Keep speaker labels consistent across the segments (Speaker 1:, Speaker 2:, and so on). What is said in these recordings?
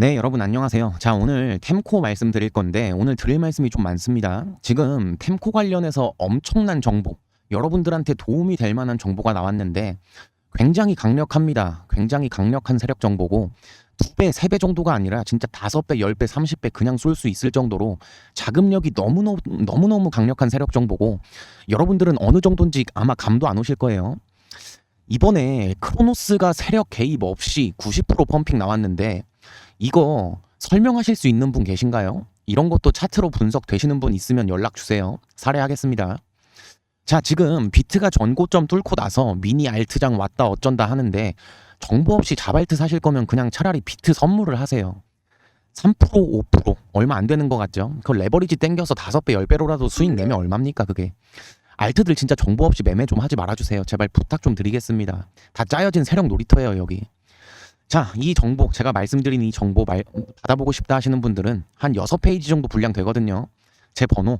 Speaker 1: 네, 여러분 안녕하세요. 자, 오늘 템코 말씀드릴 건데 오늘 드릴 말씀이 좀 많습니다. 지금 템코 관련해서 엄청난 정보, 여러분들한테 도움이 될 만한 정보가 나왔는데 굉장히 강력합니다. 굉장히 강력한 세력 정보고 두 배, 세 배 정도가 아니라 진짜 다섯 배, 열 배, 삼십 배 그냥 쏠 수 있을 정도로 자금력이 너무너무 너무너무 강력한 세력 정보고 여러분들은 어느 정도인지 아마 감도 안 오실 거예요. 이번에 크로노스가 세력 개입 없이 90% 펌핑 나왔는데 이거 설명하실 수 있는 분 계신가요? 이런 것도 차트로 분석되시는 분 있으면 연락 주세요. 사례하겠습니다. 자, 지금 비트가 전고점 뚫고 나서 미니 알트장 왔다 어쩐다 하는데 정보 없이 자발트 사실 거면 그냥 차라리 비트 선물을 하세요. 3% 5% 얼마 안 되는 것 같죠? 그 레버리지 땡겨서 5배 10배로라도 수익 내면 얼마입니까 그게? 알트들 진짜 정보 없이 매매 좀 하지 말아주세요. 제발 부탁 좀 드리겠습니다. 다 짜여진 세력 놀이터예요 여기. 자, 이 정보 제가 말씀드린 이 정보 말, 받아보고 싶다 하시는 분들은 한 6페이지 정도 분량 되거든요. 제 번호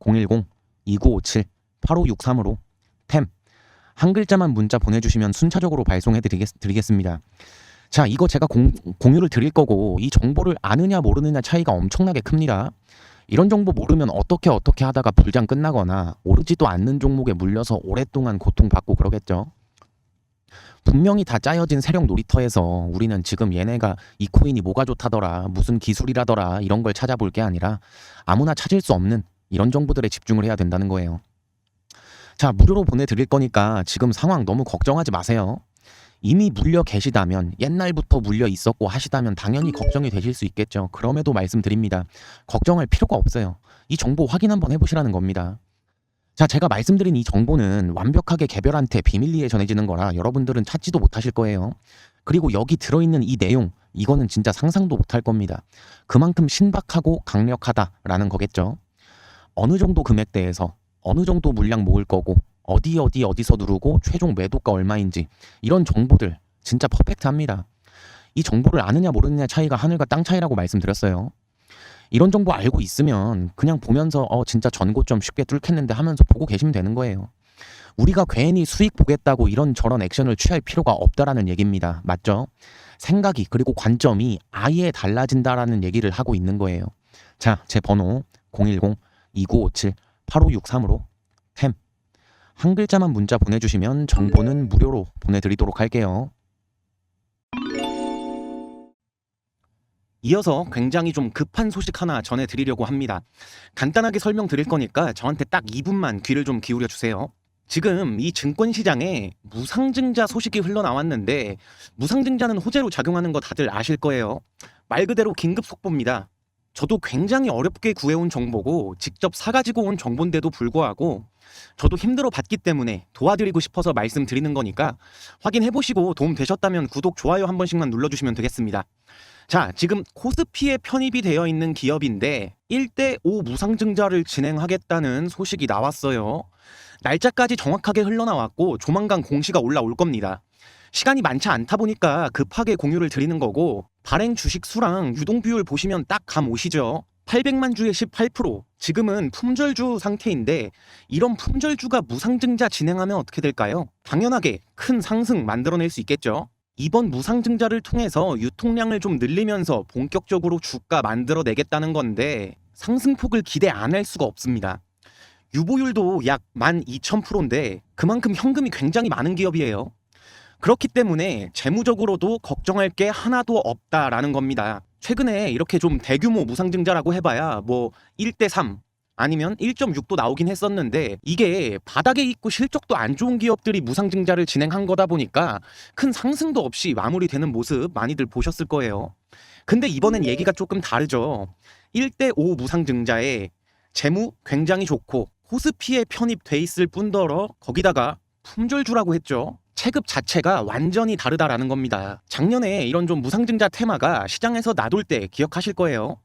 Speaker 1: 010-2957-8563으로 템 한 글자만 문자 보내주시면 순차적으로 발송해 드리겠, 드리겠 습니다. 자, 이거 제가 공, 공유를 드릴 거고 이 정보를 아느냐 모르느냐 차이가 엄청나게 큽니다. 이런 정보 모르면 어떻게 어떻게 하다가 불장 끝나거나 오르지도 않는 종목에 물려서 오랫동안 고통받고 그러겠죠. 분명히 다 짜여진 세력 놀이터에서 우리는 지금 얘네가 이 코인이 뭐가 좋다더라, 무슨 기술이라더라 이런 걸 찾아볼 게 아니라 아무나 찾을 수 없는 이런 정보들에 집중을 해야 된다는 거예요. 자, 무료로 보내드릴 거니까 지금 상황 너무 걱정하지 마세요. 이미 물려 계시다면 옛날부터 물려 있었고 하시다면 당연히 걱정이 되실 수 있겠죠. 그럼에도 말씀드립니다. 걱정할 필요가 없어요. 이 정보 확인 한번 해보시라는 겁니다. 자, 제가 말씀드린 이 정보는 완벽하게 개별한테 비밀리에 전해지는 거라 여러분들은 찾지도 못하실 거예요. 그리고 여기 들어있는 이 내용, 이거는 진짜 상상도 못할 겁니다. 그만큼 신박하고 강력하다라는 거겠죠. 어느 정도 금액대에서 어느 정도 물량 모을 거고 어디 어디 어디서 누르고 최종 매도가 얼마인지 이런 정보들 진짜 퍼펙트합니다. 이 정보를 아느냐 모르느냐 차이가 하늘과 땅 차이라고 말씀드렸어요. 이런 정보 알고 있으면 그냥 보면서 어 진짜 전고점 쉽게 뚫겠는데 하면서 보고 계시면 되는 거예요. 우리가 괜히 수익 보겠다고 이런 저런 액션을 취할 필요가 없다라는 얘기입니다. 맞죠? 생각이 그리고 관점이 아예 달라진다라는 얘기를 하고 있는 거예요. 자, 제 번호 010-2957-8563으로 템. 한 글자만 문자 보내주시면 정보는 무료로 보내드리도록 할게요. 이어서 굉장히 좀 급한 소식 하나 전해드리려고 합니다. 간단하게 설명드릴 거니까 저한테 딱 2분만 귀를 좀 기울여 주세요. 지금 이 증권 시장에 무상증자 소식이 흘러나왔는데 무상증자는 호재로 작용하는 거 다들 아실 거예요. 말 그대로 긴급 속보입니다. 저도 굉장히 어렵게 구해온 정보고 직접 사가지고 온 정보인데도 불구하고 저도 힘들어 봤기 때문에 도와드리고 싶어서 말씀드리는 거니까 확인해 보시고 도움 되셨다면 구독, 좋아요 한 번씩만 눌러주시면 되겠습니다. 자, 지금 코스피에 편입이 되어 있는 기업인데 1대5 무상증자를 진행하겠다는 소식이 나왔어요. 날짜까지 정확하게 흘러나왔고 조만간 공시가 올라올 겁니다. 시간이 많지 않다 보니까 급하게 공유를 드리는 거고 발행 주식 수랑 유동 비율 보시면 딱 감 오시죠. 800만 주에 18%. 지금은 품절주 상태인데 이런 품절주가 무상증자 진행하면 어떻게 될까요? 당연하게 큰 상승 만들어낼 수 있겠죠. 이번 무상증자를 통해서 유통량을 좀 늘리면서 본격적으로 주가 만들어 내겠다는 건데 상승폭을 기대 안 할 수가 없습니다. 유보율도 약 12,000%인데 그만큼 현금이 굉장히 많은 기업이에요. 그렇기 때문에 재무적으로도 걱정할 게 하나도 없다라는 겁니다. 최근에 이렇게 좀 대규모 무상증자라고 해봐야 뭐 1대3 아니면 1.6도 나오긴 했었는데 이게 바닥에 있고 실적도 안 좋은 기업들이 무상증자를 진행한 거다 보니까 큰 상승도 없이 마무리되는 모습 많이들 보셨을 거예요. 근데 이번엔 얘기가 조금 다르죠. 1대5 무상증자에 재무 굉장히 좋고 코스피에 편입돼 있을 뿐더러 거기다가 품절주라고 했죠. 체급 자체가 완전히 다르다라는 겁니다. 작년에 이런 좀 무상증자 테마가 시장에서 나돌 때 기억하실 거예요.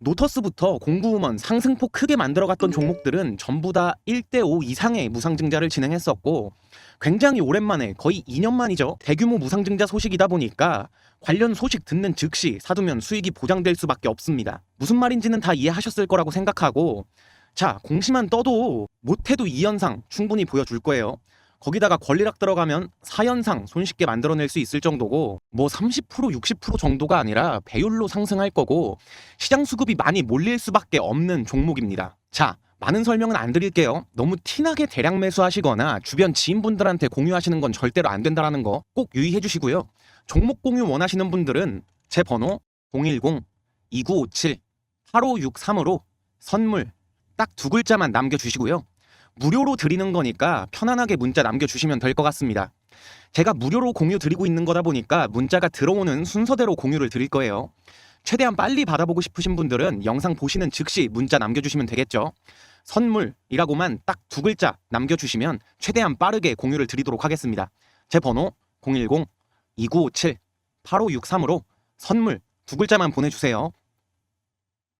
Speaker 1: 노터스부터 공구우먼 상승폭 크게 만들어갔던 종목들은 전부 다 1대5 이상의 무상증자를 진행했었고 굉장히 오랜만에 거의 2년 만이죠. 대규모 무상증자 소식이다 보니까 관련 소식 듣는 즉시 사두면 수익이 보장될 수밖에 없습니다. 무슨 말인지는 다 이해하셨을 거라고 생각하고 자 공시만 떠도 못해도 이 현상 충분히 보여줄 거예요. 거기다가 권리락 들어가면 4연상 손쉽게 만들어낼 수 있을 정도고 뭐 30% 60% 정도가 아니라 배율로 상승할 거고 시장 수급이 많이 몰릴 수밖에 없는 종목입니다. 자, 많은 설명은 안 드릴게요. 너무 티나게 대량 매수하시거나 주변 지인분들한테 공유하시는 건 절대로 안 된다라는 거 꼭 유의해 주시고요. 종목 공유 원하시는 분들은 제 번호 010-2957-8563으로 선물 딱 두 글자만 남겨주시고요. 무료로 드리는 거니까 편안하게 문자 남겨주시면 될 것 같습니다. 제가 무료로 공유 드리고 있는 거다 보니까 문자가 들어오는 순서대로 공유를 드릴 거예요. 최대한 빨리 받아보고 싶으신 분들은 영상 보시는 즉시 문자 남겨주시면 되겠죠. 선물이라고만 딱 두 글자 남겨주시면 최대한 빠르게 공유를 드리도록 하겠습니다. 제 번호 010-2957-8563으로 선물 두 글자만 보내주세요.